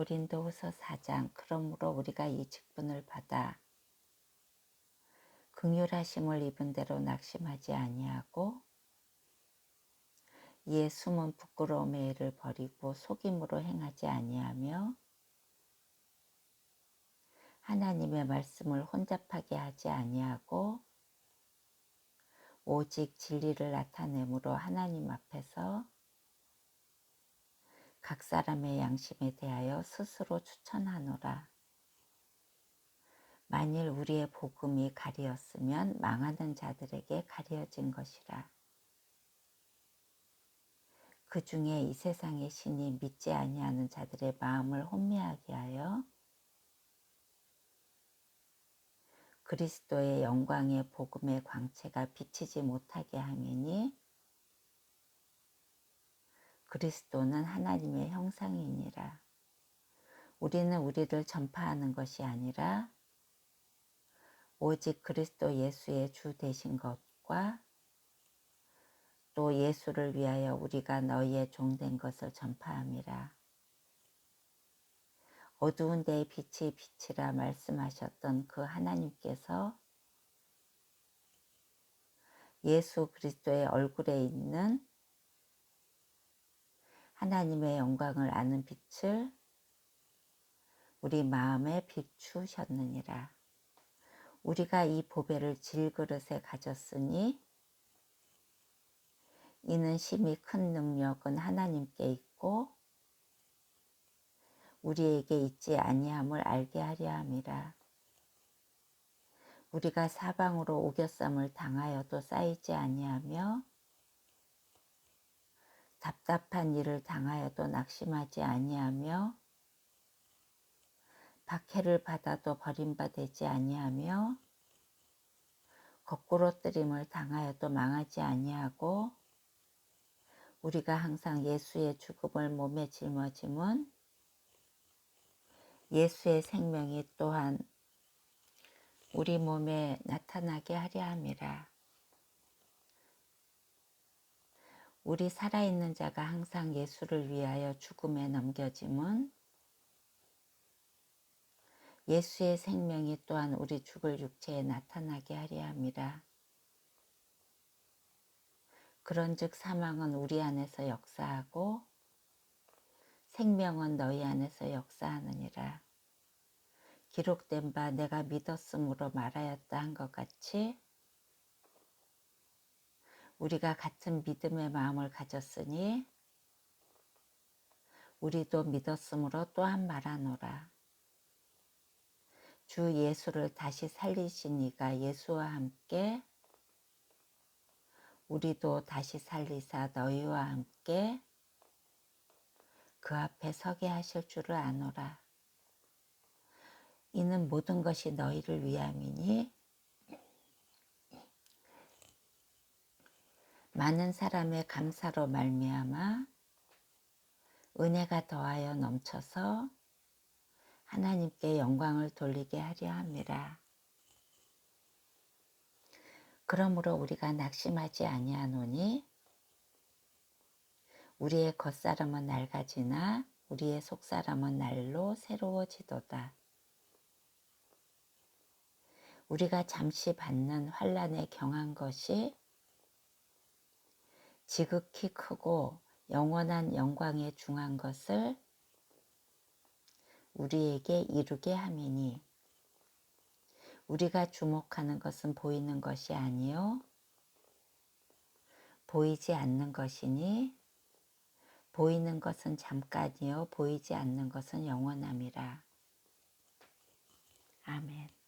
고린도후서 4장 그러므로 우리가 이 직분을 받아 긍휼하심을 입은 대로 낙심하지 아니하고 이에 숨은 부끄러움의 일을 버리고 속임으로 행하지 아니하며 하나님의 말씀을 혼잡하게 하지 아니하고 오직 진리를 나타내므로 하나님 앞에서 각 사람의 양심에 대하여 스스로 추천하노라. 만일 우리의 복음이 가리었으면 망하는 자들에게 가려진 것이라. 그 중에 이 세상의 신이 믿지 아니하는 자들의 마음을 혼미하게 하여 그리스도의 영광의 복음의 광채가 비치지 못하게 하매니 그리스도는 하나님의 형상이니라. 우리는 우리를 전파하는 것이 아니라 오직 그리스도 예수의 주 되신 것과 또 예수를 위하여 우리가 너희의 종된 것을 전파함이라. 어두운 데에 빛이 빛이라 말씀하셨던 그 하나님께서 예수 그리스도의 얼굴에 있는 하나님의 영광을 아는 빛을 우리 마음에 비추셨느니라. 우리가 이 보배를 질그릇에 가졌으니 이는 심히 큰 능력은 하나님께 있고 우리에게 있지 아니함을 알게 하려 함이라. 우리가 사방으로 오겨쌈을 당하여도 쌓이지 아니하며 답답한 일을 당하여도 낙심하지 아니하며 박해를 받아도 버림받지 아니하며 거꾸로 뜨림을 당하여도 망하지 아니하고 우리가 항상 예수의 죽음을 몸에 짊어짐은 예수의 생명이 또한 우리 몸에 나타나게 하려 함이라. 우리 살아있는 자가 항상 예수를 위하여 죽음에 넘겨짐은 예수의 생명이 또한 우리 죽을 육체에 나타나게 하려 함이라. 그런즉 사망은 우리 안에서 역사하고 생명은 너희 안에서 역사하느니라. 기록된 바 내가 믿었으므로 말하였다 한 것 같이 우리가 같은 믿음의 마음을 가졌으니 우리도 믿었으므로 또한 말하노라. 주 예수를 다시 살리신 이가 예수와 함께 우리도 다시 살리사 너희와 함께 그 앞에 서게 하실 줄을 아노라. 이는 모든 것이 너희를 위함이니 많은 사람의 감사로 말미암아 은혜가 더하여 넘쳐서 하나님께 영광을 돌리게 하려 함이라. 그러므로 우리가 낙심하지 아니하노니 우리의 겉사람은 낡아지나 우리의 속사람은 날로 새로워지도다. 우리가 잠시 받는 환란에 경한 것이 지극히 크고 영원한 영광에 중한 것을 우리에게 이루게 함이니 우리가 주목하는 것은 보이는 것이 아니요 보이지 않는 것이니 보이는 것은 잠깐이요 보이지 않는 것은 영원함이라. 아멘.